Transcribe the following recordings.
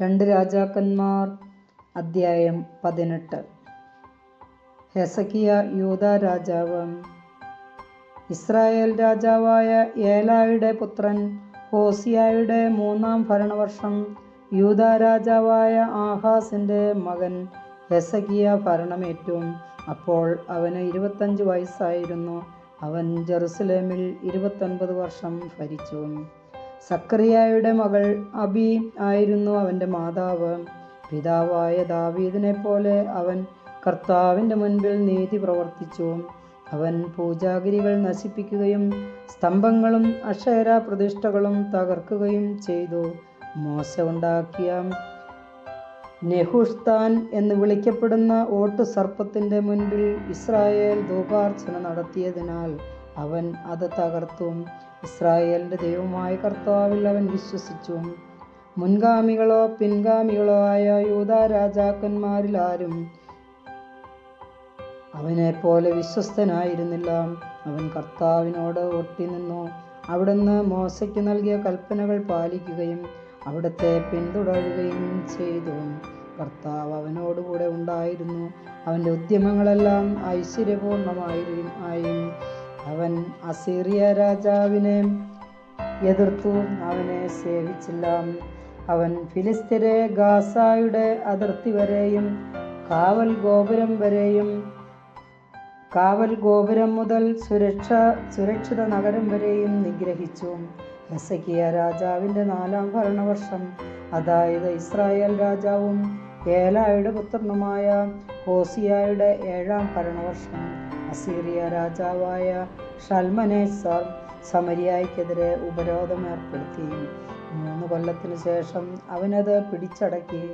രണ്ട് രാജാക്കന്മാർ അദ്ധ്യായം പതിനെട്ട്. ഹെസക്കിയ യൂത രാജാവ്. ഇസ്രായേൽ രാജാവായ ഏലായുടെ പുത്രൻ ഹോസിയായുടെ മൂന്നാം ഭരണവർഷം യൂത രാജാവായ ആഹാസിന്റെ മകൻ ഹെസക്കിയ ഭരണമേറ്റു. അപ്പോൾ അവന് ഇരുപത്തഞ്ച് വയസ്സായിരുന്നു. അവൻ ജെറുസലേമിൽ ഇരുപത്തൊൻപത് വർഷം ഭരിച്ചു. സക്കറിയായുടെ മകൾ അബി ആയിരുന്നു അവന്റെ മാതാവ്. പിതാവായ ദാവീദിനെ പോലെ അവൻ കർത്താവിന്റെ മുൻപിൽ നീതി പ്രവർത്തിച്ചു. അവൻ പൂജാഗിരികൾ നശിപ്പിക്കുകയും സ്തംഭങ്ങളും അക്ഷര പ്രതിഷ്ഠകളും തകർക്കുകയും ചെയ്തു. മോശ ഉണ്ടാക്കിയ നെഹുഷ്താൻ എന്ന് വിളിക്കപ്പെടുന്ന ഓട്ടു സർപ്പത്തിന്റെ മുൻപിൽ ഇസ്രായേൽ ധൂപാർച്ചന നടത്തിയതിനാൽ അവൻ അത് തകർത്തു. ഇസ്രായേലിന്റെ ദൈവമായ കർത്താവിൽ അവൻ വിശ്വസിച്ചു. മുൻഗാമികളോ പിൻഗാമികളോ ആയ യൂത രാജാക്കന്മാരിൽ ആരും അവനെ പോലെ വിശ്വസ്തനായിരുന്നില്ല. അവൻ കർത്താവിനോട് ഒട്ടിനിന്നു. അവിടുന്ന് മോശയ്ക്ക് നൽകിയ കൽപ്പനകൾ പാലിക്കുകയും അവിടുത്തെ പിന്തുടരുകയും ചെയ്തു. കർത്താവ് അവനോടുകൂടെ ഉണ്ടായിരുന്നു. അവന്റെ ഉദ്യമങ്ങളെല്ലാം ഐശ്വര്യപൂർണമായും ആയും. അവൻ അസീറിയ രാജാവിനെ എതിർത്തു അവനെ സേവിച്ചില്ല. അവൻ ഫിലിസ്തീരെ ഗാസായുടെ അതിർത്തി വരെയും കാവൽ ഗോപുരം വരെയും കാവൽ ഗോപുരം മുതൽ സുരക്ഷ സുരക്ഷിത നഗരം വരെയും നിഗ്രഹിച്ചു. ഹെസക്കിയ രാജാവിന്റെ നാലാം ഭരണവർഷം അതായത് ഇസ്രായേൽ രാജാവും ഏലായുടെ പുത്രനുമായ ഹോസിയായുടെ ഏഴാം ഭരണവർഷം. അസീറിയ രാജാവായ ഷൽമനേസർ സമരിയായ്ക്കെതിരെ ഉപരോധം ഏർപ്പെടുത്തി. മൂന്ന് കൊല്ലത്തിനു ശേഷം അവനത് പിടിച്ചടക്കി.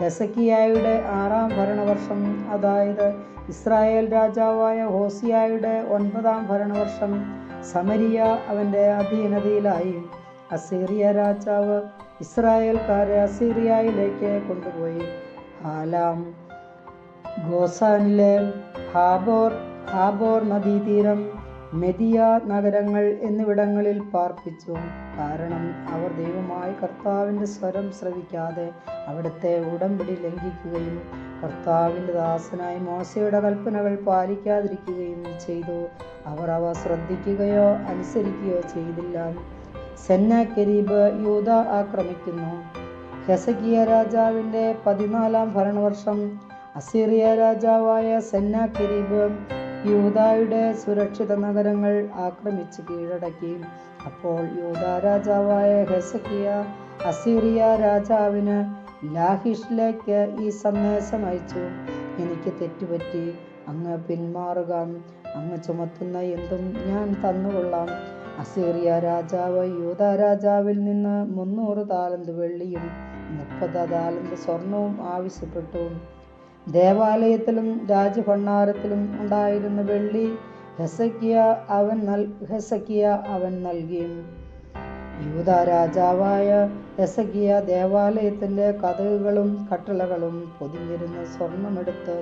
ഹെസക്കിയായുടെ ആറാം ഭരണവർഷം അതായത് ഇസ്രായേൽ രാജാവായ ഹോസിയായുടെ ഒൻപതാം ഭരണവർഷം സമരിയ അവന്റെ അധീനതയിലായി. അസീറിയ രാജാവ് ഇസ്രായേൽക്കാരെ അസീറിയയിലേക്ക് കൊണ്ടുപോയി. ഹാലാം ഗോസാനിലെ ഹാബോർ ഹാബോർ നദീതീരം മെദിയ നഗരങ്ങൾ എന്നിവിടങ്ങളിൽ പാർപ്പിച്ചു. കാരണം അവർ ദൈവമായ കർത്താവിന്റെ സ്വരം ശ്രവിക്കാതെ അവിടുത്തെ ഉടമ്പടി ലംഘിക്കുകയും കർത്താവിന്റെ ദാസനായ മോശയുടെ കൽപ്പനകൾ പാലിക്കാതിരിക്കുകയും ചെയ്തു. അവർ അവ ശ്രദ്ധിക്കുകയോ അനുസരിക്കുകയോ ചെയ്തില്ല. സെന്നാക്കെരീബ് യൂത ആക്രമിക്കുന്നു. ഹെസക്കിയ രാജാവിന്റെ പതിനാലാം ഭരണവർഷം അസീറിയ രാജാവായ സെന്നാക്കെരീബ് യൂതായുടെ സുരക്ഷിത നഗരങ്ങൾ ആക്രമിച്ച് കീഴടക്കി അപ്പോൾ യൂത രാജാവായ ഹെസക്കിയ അസീറിയ രാജാവിന് ലാഹിഷിലേക്ക് ഈ സന്ദേശം അയച്ചു. എനിക്ക് തെറ്റുപറ്റി. അങ്ങ് പിന്മാറുക. അങ്ങ് ചുമത്തുന്ന എന്തും ഞാൻ തന്നുകൊള്ളാം. അസീറിയ രാജാവ് യൂത രാജാവിൽ നിന്ന് മുന്നൂറ് താലന്ത് വെള്ളിയും മുപ്പത് താലന്ത് സ്വർണവും ആവശ്യപ്പെട്ടു. ദേവാലയത്തിലും രാജഭണ്ണാരത്തിലും ഉണ്ടായിരുന്ന വെള്ളി ഹെസക്കിയ അവൻ നൽ ഹെസക്കിയ അവൻ നൽകി യൂത രാജാവായ ഹെസക്കിയ ദേവാലയത്തിന്റെ കഥകുകളും കട്ടളകളും പൊതിഞ്ഞിരുന്ന സ്വർണമെടുത്ത്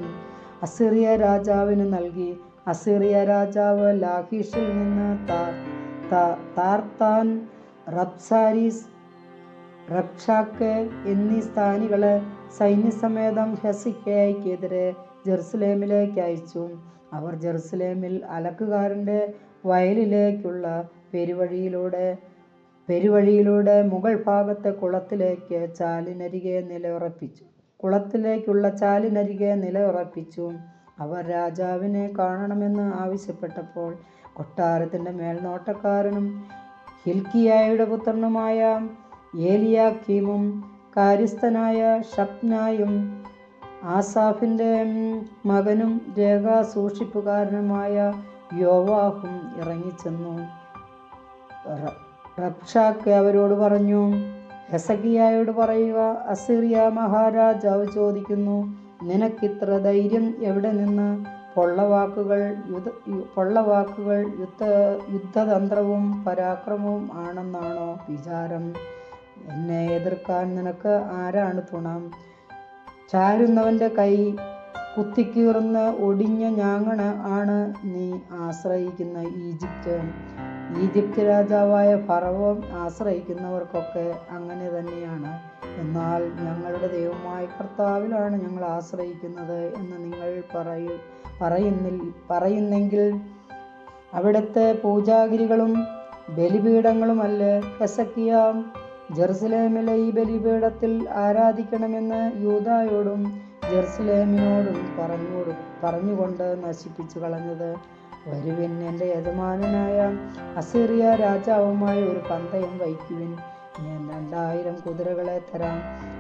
അസിറിയ രാജാവിന് നൽകി. അസിറിയ രാജാവ് ലാഹീഷിൽ നിന്ന് താർത്താൻ റബ്സാരിസ് റബ്ഷാക്ക് എന്നീ സ്ഥാനികളെ സൈന്യസമേതം ഹെസിക്കയ്ക്കെതിരെ ജെറുസലേമിലേക്ക് അയച്ചു. അവർ ജെറുസലേമിൽ അലക്കുകാരന്റെ വയലിലേക്കുള്ള പെരുവഴിയിലൂടെ പെരുവഴിയിലൂടെ മുകൾ ഭാഗത്തെ കുളത്തിലേക്ക് ചാലിനരികെ നിലയുറപ്പിച്ചു. കുളത്തിലേക്കുള്ള ചാലിനരികെ നിലയുറപ്പിച്ചു. അവർ രാജാവിനെ കാണണമെന്ന് ആവശ്യപ്പെട്ടപ്പോൾ കൊട്ടാരത്തിന്റെ മേൽനോട്ടക്കാരനും ഹിൽക്കിയായുടെ പുത്രനുമായ ഏലിയാക്കീമും കാര്യസ്ഥനായ ഷപ്നായും ആസാഫിന്റെ മകനും രേഖ സൂക്ഷിപ്പുകാരനുമായ യോവാഹും ഇറങ്ങിച്ചെന്നു. റബ്ഷാക്ക് അവരോട് പറഞ്ഞു ഹെസക്കിയായോട് പറയുക അസിറിയ മഹാരാജാവ് ചോദിക്കുന്നു നിനക്കിത്ര ധൈര്യം എവിടെ നിന്ന്? പൊള്ളവാക്കുകൾ യുദ്ധ പൊള്ളവാക്കുകൾ യുദ്ധ യുദ്ധതന്ത്രവും പരാക്രമവും ആണെന്നാണോ വിചാരം? എന്നെ എതിർക്കാൻ നിനക്ക് ആരാണ് തുണ? ചാരുന്നവന്റെ കൈ കുത്തിക്കീറുന്ന ഒടിഞ്ഞ ഞാങ്ങണ ആണ് നീ ആശ്രയിക്കുന്ന ഈജിപ്റ്റ് ഈജിപ്ത് രാജാവായ ഫറവം ആശ്രയിക്കുന്നവർക്കൊക്കെ അങ്ങനെ തന്നെയാണ്. എന്നാൽ ഞങ്ങളുടെ ദൈവമായ കർത്താവിലാണ് ഞങ്ങൾ ആശ്രയിക്കുന്നത് എന്ന് നിങ്ങൾ പറയൂ പറയുന്നിൽ പറയുന്നെങ്കിൽ അവിടുത്തെ പൂജാഗിരികളും ബലിപീഠങ്ങളുമല്ല. ഹെസക്കിയ ജെറുസലേമിലെ ഈ ബലിപീഠത്തിൽ ആരാധിക്കണമെന്ന് യൂതായോടും ജെറുസലേമിനോടും പറഞ്ഞു പറഞ്ഞുകൊണ്ട് നശിപ്പിച്ചു കളഞ്ഞത്. വരുവിൻ എന്റെ യജമാനായ അസീറിയ രാജാവുമായി ഒരു പന്തയം വയ്ക്കുവിൻ. ഞാൻ രണ്ടായിരം കുതിരകളെ തരാം.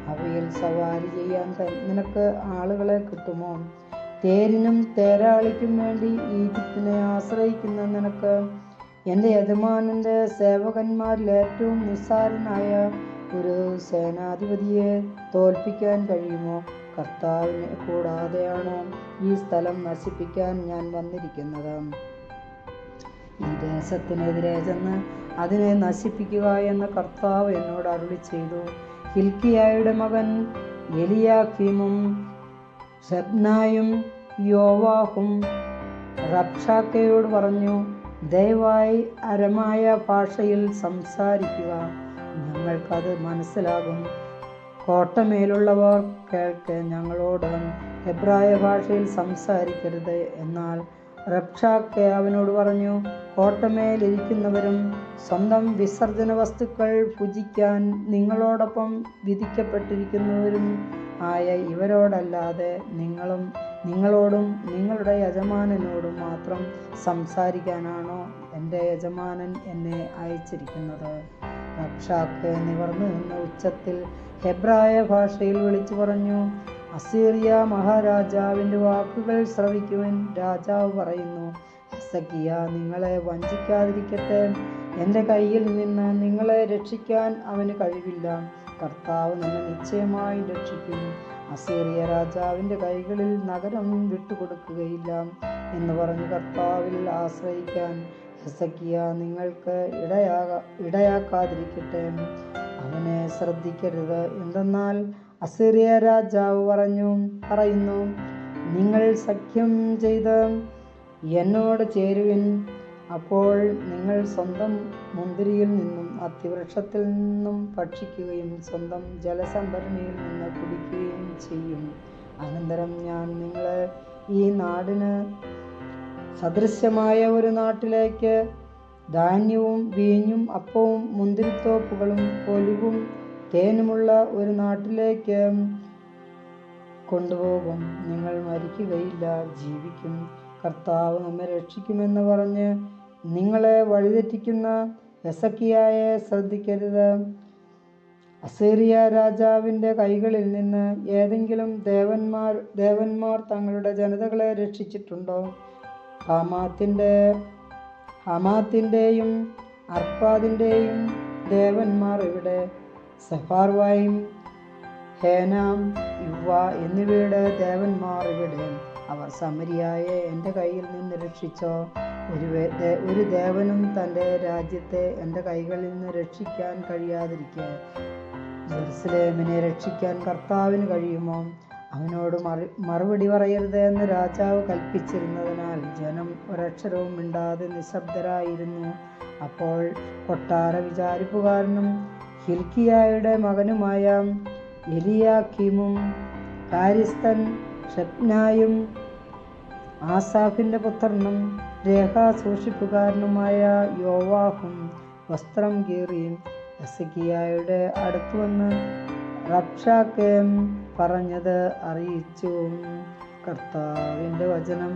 അവയിൽ സവാരി ചെയ്യാൻ നിനക്ക് ആളുകളെ കിട്ടുമോ? തേരിനും തേരാളിക്കും വേണ്ടി ഈജിപ്തിനെ ആശ്രയിക്കുന്ന നിനക്ക് എന്റെ യജമാനന്റെ സേവകന്മാരിൽ ഏറ്റവും നിസ്സാരനായ ഒരു സേനാധിപതിയെ തോൽപ്പിക്കാൻ കഴിയുമോ? കർത്താവിനെ കൂടാതെയാണോ ഈ സ്ഥലം നശിപ്പിക്കാൻ ഞാൻ വന്നിരിക്കുന്നത്? ഈ ദേശത്തിനെതിരെ ചെന്ന് അതിനെ നശിപ്പിക്കുക എന്ന് കർത്താവ് എന്നോട് അരുളി ചെയ്തു. ഹിൽക്കിയായുടെ മകൻ എലിയാഖീമും ഷബ്നായും യോവാഹും റബ്ഷാക്കയോട് പറഞ്ഞു ദയവായി അരമായ ഭാഷയിൽ സംസാരിക്കുക. ഞങ്ങൾക്കത് മനസ്സിലാകും. കോട്ടമേലുള്ളവർ കേൾക്ക് ഞങ്ങളോട് എബ്രായ ഭാഷയിൽ സംസാരിക്കരുത് എന്നാൽ റബ്ഷാക്ക് അവനോട് പറഞ്ഞു കോട്ടമേലിരിക്കുന്നവരും സ്വന്തം വിസർജന വസ്തുക്കൾ പൂജിക്കാൻ നിങ്ങളോടൊപ്പം വിധിക്കപ്പെട്ടിരിക്കുന്നവരും ആയ ഇവരോടല്ലാതെ നിങ്ങളും നിങ്ങളോടും നിങ്ങളുടെ യജമാനനോടും മാത്രം സംസാരിക്കാനാണോ എന്റെ യജമാനൻ എന്നെ അയച്ചിരിക്കുന്നത്? റബ്ഷാക്ക് നിവർന്നു നിന്ന ഉച്ചത്തിൽ ഹെബ്രായ ഭാഷയിൽ വിളിച്ചു പറഞ്ഞു അസീറിയ മഹാരാജാവിന്റെ വാക്കുകൾ ശ്രവിക്കുവാൻ. രാജാവ് പറയുന്നു ഹെസക്കിയ നിങ്ങളെ വഞ്ചിക്കാതിരിക്കട്ടെ. എന്റെ കയ്യിൽ നിന്ന് നിങ്ങളെ രക്ഷിക്കാൻ അവന് കഴിവില്ല. കർത്താവ് നിന്നെ നിശ്ചയമായി രക്ഷിക്കും. അസീറിയ രാജാവിന്റെ കൈകളിൽ നഗരം വിട്ടുകൊടുക്കുകയില്ല എന്ന് പറഞ്ഞ് കർത്താവിൽ ആശ്രയിക്കാൻ ഹെസക്കിയ നിങ്ങൾക്ക് ഇടയാക ഇടയാക്കാതിരിക്കട്ടെ. അവനെ ശ്രദ്ധിക്കരുത്. എന്തെന്നാൽ അസീറിയ രാജാവ് പറഞ്ഞു പറയുന്നു നിങ്ങൾ സഖ്യം ചെയ്ത് എന്നോട് ചേരുവിൻ. അപ്പോൾ നിങ്ങൾ സ്വന്തം മുന്തിരിയിൽ നിന്നും അത്തിവൃക്ഷത്തിൽ നിന്നും ഭക്ഷിക്കുകയും സ്വന്തം ജലസംഭരണിയിൽ നിന്ന് കുടിക്കുകയും ചെയ്യും. അനന്തരം ഞാൻ നിങ്ങളെ ഈ നാടിന് സദൃശ്യമായ ഒരു നാട്ടിലേക്ക് ധാന്യവും വീഞ്ഞും അപ്പവും മുന്തിരിത്തോപ്പുകളും കൊലുവും തേനുമുള്ള ഒരു നാട്ടിലേക്ക് കൊണ്ടുപോകും. നിങ്ങൾ മരിക്കുകയില്ല ജീവിക്കും. കർത്താവ് നമ്മെ രക്ഷിക്കുമെന്ന് പറഞ്ഞ് നിങ്ങളെ വഴിതെറ്റിക്കുന്ന എസക്കിയായെ ശ്രദ്ധിക്കരുത്. അസീറിയ രാജാവിന്റെ കൈകളിൽ നിന്ന് ഏതെങ്കിലും ദേവന്മാർ ദേവന്മാർ തങ്ങളുടെ ജനതകളെ രക്ഷിച്ചിട്ടുണ്ടോ? ഹമാത്തിന്റെ ഹമാത്തിന്റെയും അർപ്പാദിന്റെയും ദേവന്മാർ ഇവിടെ സഫാർവായും ഹേനാം യുവ എന്നിവയുടെ ദേവന്മാർ ഇവിടെ അവർ സമരിയായെ എന്റെ കയ്യിൽ നിന്ന് രക്ഷിച്ചോ? ഒരു ഒരു ദേവനും തന്റെ രാജ്യത്തെ എന്റെ കൈകളിൽ നിന്ന് രക്ഷിക്കാൻ കഴിയാതിരിക്കെ. ജെറുസലേമിനെ രക്ഷിക്കാൻ കർത്താവിന് കഴിയുമോ? അവനോട് മറു മറുപടി പറയരുത് എന്ന് രാജാവ് കൽപ്പിച്ചിരുന്നതിനാൽ ജനം ഒരക്ഷരവും മിണ്ടാതെ നിശബ്ദരായിരുന്നു. അപ്പോൾ കൊട്ടാര വിചാരിപ്പുകാരനും ഹിൽക്കിയായുടെ മകനുമായ എലിയാക്കിമും കാര്യസ്ഥൻ ഷെപ്നായും ആസാഫിന്റെ പുത്രനും രേഖ സൂക്ഷിപ്പുകാരനുമായ യോവാഹും വസ്ത്രം കീറി എസക്കിയായുടെ അടുത്തുവന്ന് റബ്ഷാക്ക് പറഞ്ഞത് അറിയിച്ചു കർത്താവിന്റെ വചനം